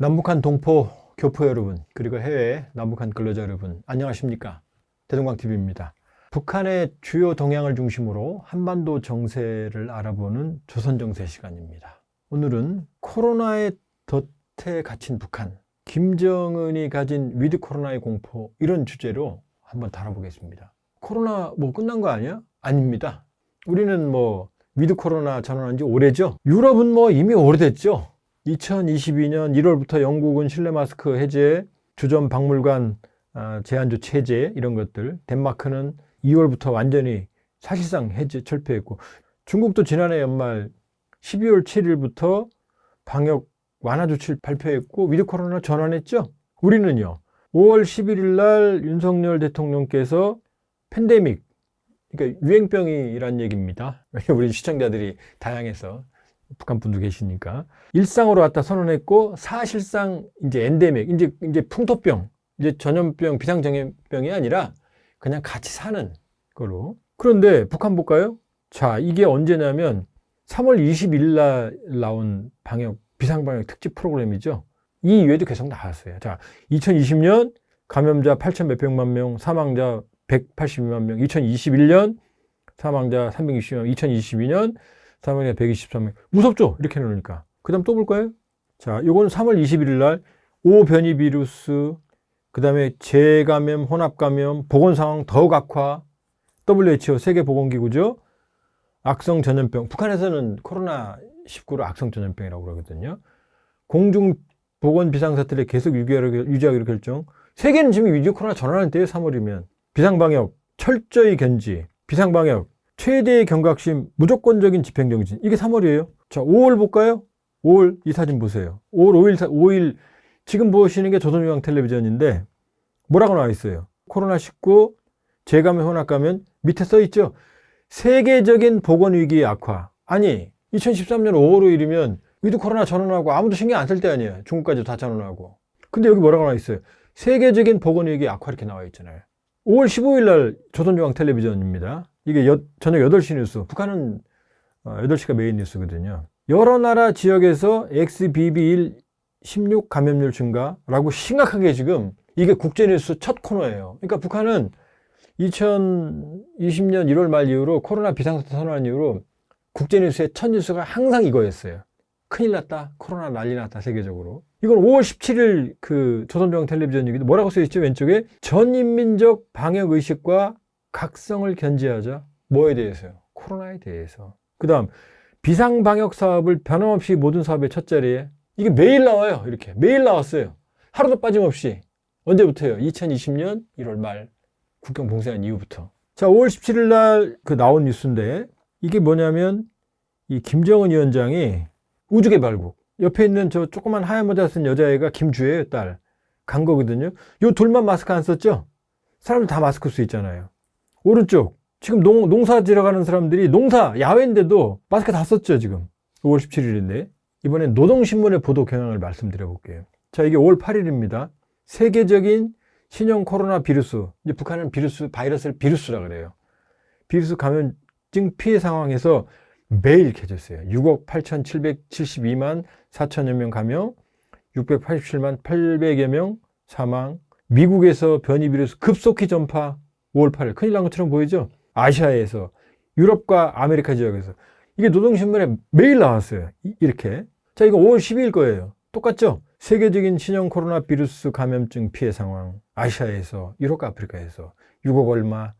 남북한 동포 교포 여러분 그리고 해외 남북한 근로자 여러분 안녕하십니까 대동강TV입니다. 북한의 주요 동향을 중심으로 한반도 정세를 알아보는 조선정세 시간입니다. 오늘은 코로나의 덫에 갇힌 북한 김정은이 가진 위드 코로나의 공포 이런 주제로 한번 다뤄보겠습니다. 코로나 뭐 끝난 거 아니야? 아닙니다. 우리는 뭐 위드 코로나 전환한 지 오래죠. 유럽은 뭐 이미 오래됐죠. 2022년 1월부터 영국은 실내 마스크 해제, 주점 박물관 아, 제한 조치 해제 이런 것들. 덴마크는 2월부터 완전히 사실상 해제 철폐했고 중국도 지난해 연말 12월 7일부터 방역 완화 조치를 발표했고 위드 코로나 전환했죠. 우리는요. 5월 11일 날 윤석열 대통령께서 팬데믹 그러니까 유행병이란 얘기입니다. 왜냐면 우리 시청자들이 다양해서 북한 분도 계시니까 일상으로 왔다 선언했고 사실상 이제 엔데믹 이제 이제 풍토병 이제 전염병 비상전염병이 아니라 그냥 같이 사는 거로 그런데 북한 볼까요? 자 이게 언제냐면 3월 20일 날 나온 방역 비상방역 특집 프로그램이죠. 이 이외에도 계속 나왔어요. 자 2020년 감염자 8천 몇백만 명, 사망자 182만 명, 2021년 사망자 360만 명, 2022년 사망자 123명. 무섭죠? 이렇게 해놓으니까. 그 다음 또 볼까요? 자, 요건 3월 21일 날, 오변이 비루스, 그 다음에 재감염, 혼합감염, 보건 상황 더욱 악화, WHO, 세계보건기구죠. 악성 전염병. 북한에서는 코로나19를 악성 전염병이라고 그러거든요. 공중 보건 비상사태를 계속 유지하기로, 결정. 세계는 지금 위드 코로나 전환할 때예요, 3월이면. 비상방역, 철저히 견지, 비상방역, 최대의 경각심, 무조건적인 집행정진. 이게 3월이에요. 자, 5월 볼까요? 5월 이 사진 보세요. 5월 5일, 5일 지금 보시는 게 조선중앙 텔레비전인데 뭐라고 나와 있어요? 코로나19 재감염 혼합감염 밑에 써 있죠. 세계적인 보건 위기 악화. 아니, 2013년 5월 5일이면 위드 코로나 전환하고 아무도 신경 안 쓸 때 아니에요. 중국까지 다 전환하고. 근데 여기 뭐라고 나와 있어요? 세계적인 보건 위기 악화 이렇게 나와 있잖아요. 5월 15일 날 조선중앙 텔레비전입니다. 이게 여- 저녁 8시 뉴스. 북한은 어, 8시가 메인 뉴스거든요. 여러 나라 지역에서 XBB1 16 감염률 증가라고 심각하게 지금 이게 국제뉴스 첫 코너예요. 그러니까 북한은 2020년 1월 말 이후로 코로나 비상사태 선언한 이후로 국제뉴스의 첫 뉴스가 항상 이거였어요. 큰일 났다. 코로나 난리 났다. 세계적으로. 이건 5월 17일 그 조선중앙 텔레비전 얘기도 뭐라고 써있죠? 왼쪽에 전인민족 방역 의식과 각성을 견지하자. 뭐에 대해서요? 코로나에 대해서. 그 다음 비상 방역 사업을 변함없이 모든 사업의 첫 자리에 이게 매일 나와요. 이렇게 매일 나왔어요. 하루도 빠짐없이 언제부터요? 2020년 1월 말 국경 봉쇄한 이후부터. 자, 5월 17일 날 그 나온 뉴스인데 이게 뭐냐면 이 김정은 위원장이 우주개발국 옆에 있는 저 조그만 하얀 모자 쓴 여자애가 김주혜예요, 딸. 간 거거든요. 요 둘만 마스크 안 썼죠? 사람들 다 마스크 쓰 있잖아요. 오른쪽 지금 농, 농사 지러 가는 사람들이 농사 야외인데도 마스크 다 썼죠, 지금. 5월 17일인데. 이번엔 노동신문의 보도 경향을 말씀드려 볼게요. 자, 이게 5월 8일입니다. 세계적인 신형 코로나 비루스. 이제 북한은 비루스, 바이러스를 비루스라 그래요. 비루스 감염증 피해 상황에서 매일 켜졌어요. 6억 8,772만 4천여 명 감염, 687만 800여 명 사망, 미국에서 변이 비루스 급속히 전파 5월 8일. 큰일 난 것처럼 보이죠? 아시아에서, 유럽과 아메리카 지역에서. 이게 노동신문에 매일 나왔어요. 이- 이렇게. 자, 이거 5월 12일 거예요. 똑같죠? 세계적인 신형 코로나 비루스 감염증 피해 상황. 아시아에서, 유럽과 아프리카에서. 6억 얼마,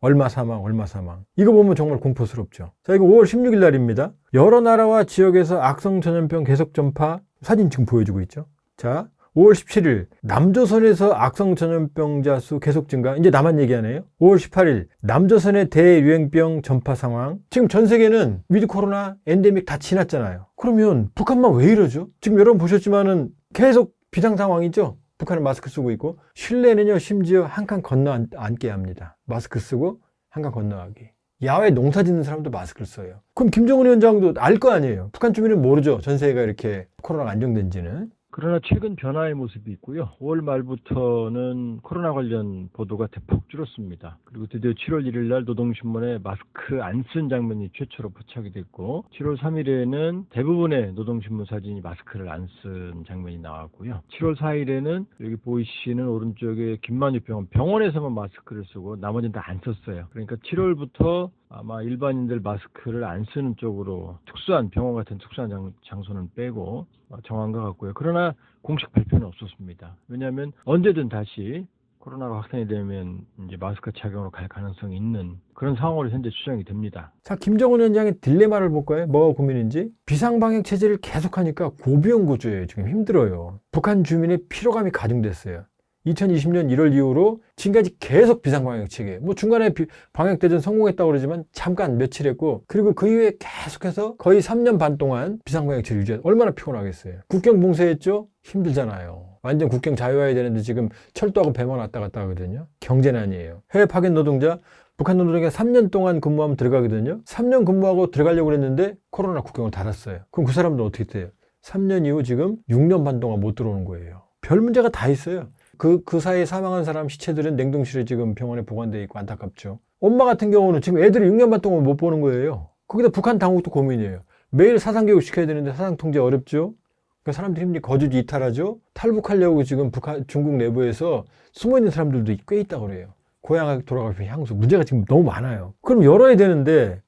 얼마 사망, 얼마 사망. 이거 보면 정말 공포스럽죠. 자, 이거 5월 16일 날입니다. 여러 나라와 지역에서 악성 전염병 계속 전파. 사진 지금 보여주고 있죠. 자, 5월 17일 남조선에서 악성 전염병자 수 계속 증가. 이제 나만 얘기하네요. 5월 18일 남조선의 대유행병 전파 상황. 지금 전 세계는 위드 코로나 엔데믹 다 지났잖아요. 그러면 북한만 왜 이러죠? 지금 여러분 보셨지만은 계속 비상 상황이죠. 북한은 마스크 쓰고 있고 실내는요 심지어 한 칸 건너 앉- 앉게 합니다. 마스크 쓰고 한 칸 건너가기. 야외 농사 짓는 사람도 마스크를 써요. 그럼 김정은 위원장도 알 거 아니에요. 북한 주민은 모르죠. 전 세계가 이렇게 코로나가 안정된지는. 그러나 최근 변화의 모습이 있고요. 5월 말부터는 코로나 관련 보도가 대폭 줄었습니다. 그리고 드디어 7월 1일 날 노동신문에 마스크 안 쓴 장면이 최초로 포착이 됐고 7월 3일에는 대부분의 노동신문 사진이 마스크를 안 쓴 장면이 나왔고요. 7월 4일에는 여기 보이시는 오른쪽에 김만유 병원 병원에서만 마스크를 쓰고 나머지는 다 안 썼어요. 그러니까 7월부터 아마 일반인들 마스크를 안 쓰는 쪽으로 특수한 병원 같은 특수한 장, 장소는 빼고 어, 정한 것 같고요. 그러나 공식 발표는 없었습니다. 왜냐하면 언제든 다시 코로나가 확산이 되면 이제 마스크 착용으로 갈 가능성이 있는 그런 상황으로 현재 추정이 됩니다. 자, 김정은 위원장의 딜레마를 볼까요? 뭐가 고민인지? 비상방역 체제를 계속하니까 고비용 구조예요. 지금 힘들어요. 북한 주민의 피로감이 가중됐어요. 2020년 1월 이후로 지금까지 계속 비상방역 체계. 뭐 중간에 비- 방역대전 성공했다고 그러지만 잠깐 며칠 했고 그리고 그 이후에 계속해서 거의 3년 반 동안 비상방역 체계 유지. 얼마나 피곤하겠어요. 국경 봉쇄했죠? 힘들잖아요. 완전 국경 자유화해야 되는데 지금 철도하고 배만 왔다 갔다 하거든요. 경제난이에요. 해외 파견 노동자 북한 노동자가 3년 동안 근무하면 들어가거든요. 3년 근무하고 들어가려고 그랬는데 코로나 국경을 닫았어요. 그럼 그 사람들 어떻게 돼요? 3년 이후 지금 6년 반 동안 못 들어오는 거예요. 별 문제가 다 있어요. 그, 그 사이에 사망한 사람 시체들은 냉동실에 지금 병원에 보관되어 있고 안타깝죠. 엄마 같은 경우는 지금 애들이 6년 반 동안 못 보는 거예요. 거기다 북한 당국도 고민이에요. 매일 사상교육 시켜야 되는데 사상통제 어렵죠? 그러니까 사람들이 힘들게 거주지 이탈하죠? 탈북하려고 지금 북한, 중국 내부에서 숨어 있는 사람들도 꽤 있다고 그래요. 고향에 돌아가서 향수. 문제가 지금 너무 많아요. 그럼 열어야 되는데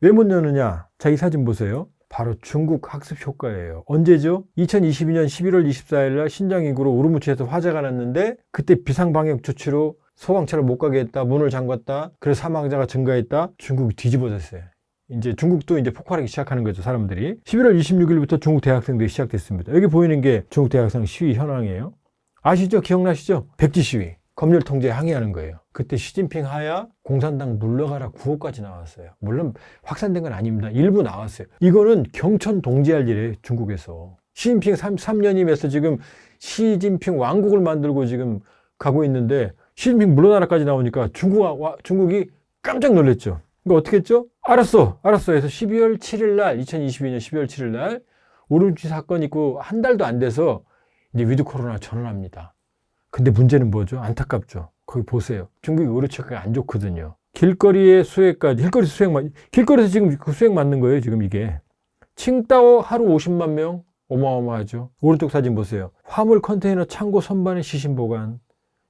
왜 못 여느냐? 자, 이 사진 보세요. 바로 중국 학습 효과예요. 언제죠? 2022년 11월 24일 날 신장 인구로 우르무치에서 화재가 났는데 그때 비상 방역 조치로 소방차를 못 가게 했다. 문을 잠갔다. 그래서 사망자가 증가했다. 중국이 뒤집어졌어요. 이제 중국도 이제 폭발하기 시작하는 거죠, 사람들이. 11월 26일부터 중국 대학생들이 시작됐습니다. 여기 보이는 게 중국 대학생 시위 현황이에요. 아시죠? 기억나시죠? 백지 시위. 검열 통제 항의하는 거예요. 그때 시진핑 하야 공산당 물러가라 구호까지 나왔어요. 물론 확산된 건 아닙니다. 일부 나왔어요. 이거는 경천 동지할 일이에요. 중국에서. 시진핑 3, 3년임에서 지금 시진핑 왕국을 만들고 지금 가고 있는데 시진핑 물러나라까지 나오니까 중국, 와- 중국이 깜짝 놀랐죠. 그러니까 어떻게 했죠? 알았어, 알았어. 해서 12월 7일 날, 2022년 12월 7일 날, 오름치 사건 있고 한 달도 안 돼서 이제 위드 코로나 전환합니다. 근데 문제는 뭐죠? 안타깝죠. 거기 보세요. 중국이 의료 체계가 안 좋거든요. 길거리의 수액까지, 길거리 수액, 맞- 길거리에서 지금 그 수액 맞는 거예요, 지금 이게. 칭따오 하루 50만 명? 어마어마하죠. 오른쪽 사진 보세요. 화물 컨테이너 창고 선반의 시신 보관.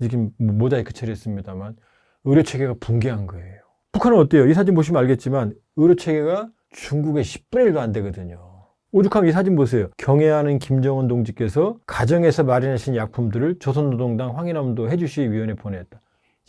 지금 뭐 모자이크 처리했습니다만, 의료 체계가 붕괴한 거예요. 북한은 어때요? 이 사진 보시면 알겠지만, 의료 체계가 중국의 10분의 1도 안 되거든요. 오죽하면 이 사진 보세요. 경애하는 김정은 동지께서 가정에서 마련하신 약품들을 조선노동당 황인함도 해주시위원회 보냈다.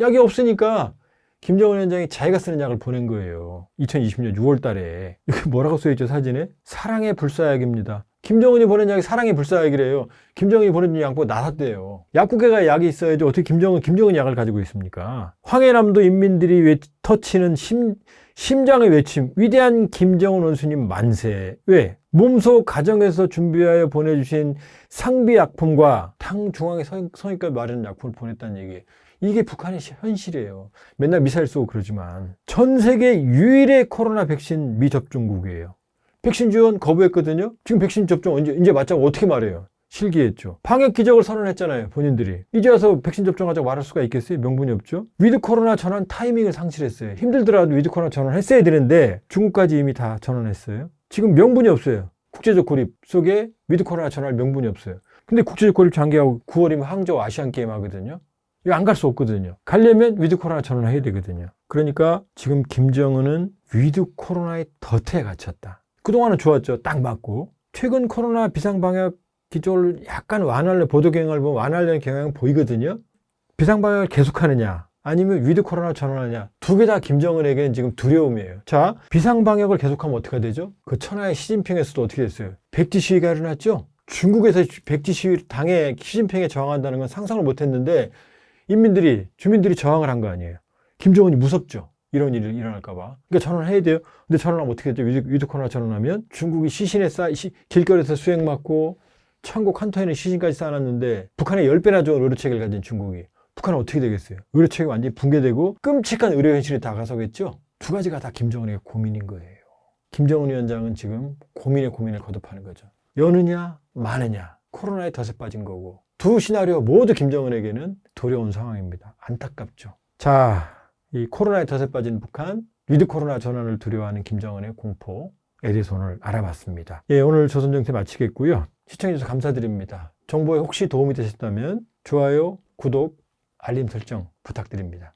약이 없으니까 김정은 위원장이 자기가 쓰는 약을 보낸 거예요. 2020년 6월 달에. 이게 뭐라고 써있죠, 사진에? 사랑의 불사약입니다. 김정은이 보낸 약이 사랑의 불사약이래요. 김정은이 보낸 약보 나섰대요. 약국에 약이 있어야지 어떻게 김정은, 김정은 약을 가지고 있습니까? 황해남도 인민들이 외, 터치는 심, 심장의 외침. 위대한 김정은 원수님 만세. 왜? 몸소 가정에서 준비하여 보내주신 상비 약품과 탕 중앙에 성- 성의과 마련 약품을 보냈다는 얘기예요. 이게 북한의 시- 현실이에요. 맨날 미사일 쏘고 그러지만. 전 세계 유일의 코로나 백신 미접종국이에요. 백신 지원 거부했거든요. 지금 백신 접종 언제, 이제 맞자고 어떻게 말해요? 실기했죠. 방역 기적을 선언했잖아요, 본인들이. 이제 와서 백신 접종하자고 말할 수가 있겠어요? 명분이 없죠. 위드 코로나 전환 타이밍을 상실했어요. 힘들더라도 위드 코로나 전환 했어야 되는데 중국까지 이미 다 전환했어요. 지금 명분이 없어요. 국제적 고립 속에 위드 코로나 전환 명분이 없어요. 근데 국제적 고립 장기하고 9월이면 항저우 아시안 게임 하거든요. 이거 안 갈 수 없거든요. 가려면 위드 코로나 전환해야 되거든요. 그러니까 지금 김정은은 위드 코로나의 덫에 갇혔다. 그동안은 좋았죠. 딱 맞고. 최근 코로나 비상방역 기조를 약간 완화를, 보도 경향을 보면 완화하려는 경향이 보이거든요. 비상방역을 계속하느냐, 아니면 위드 코로나 전환하냐. 두 개 다 김정은에게는 지금 두려움이에요. 자, 비상 방역을 계속하면 어떻게 되죠? 그 천하의 시진핑에서도 어떻게 됐어요? 백지 시위가 일어났죠? 중국에서 백지 시위 당에 시진핑에 저항한다는 건 상상을 못 했는데, 인민들이, 주민들이 저항을 한 거 아니에요. 김정은이 무섭죠. 이런 일이 일어날까봐. 그러니까 전환해야 돼요. 근데 전환하면 어떻게 되죠? 위드, 위드 코로나 전환하면 중국이 시신에 쌓, 시, 길거리에서 수액 맞고 창고 칸터에는 시신까지 쌓아놨는데 북한의 10배나 좋은 의료체계를 가진 중국이 북한은 어떻게 되겠어요? 의료 체계가 완전히 붕괴되고 끔찍한 의료 현실이 다가서겠죠? 두 가지가 다 김정은의 고민인 거예요. 김정은 위원장은 지금 고민의 고민을 거듭하는 거죠. 여느냐 마느냐 코로나에 덫에 빠진 거고 두 시나리오 모두 김정은에게는 두려운 상황입니다. 안타깝죠. 자, 이 코로나에 덫에 빠진 북한, 위드 코로나 전환을 두려워하는 김정은의 공포에 대해서 오늘 알아봤습니다. 예, 오늘 조선정태 마치겠고요. 시청해주셔서 감사드립니다. 정보에 혹시 도움이 되셨다면 좋아요, 구독, 알림 설정 부탁드립니다.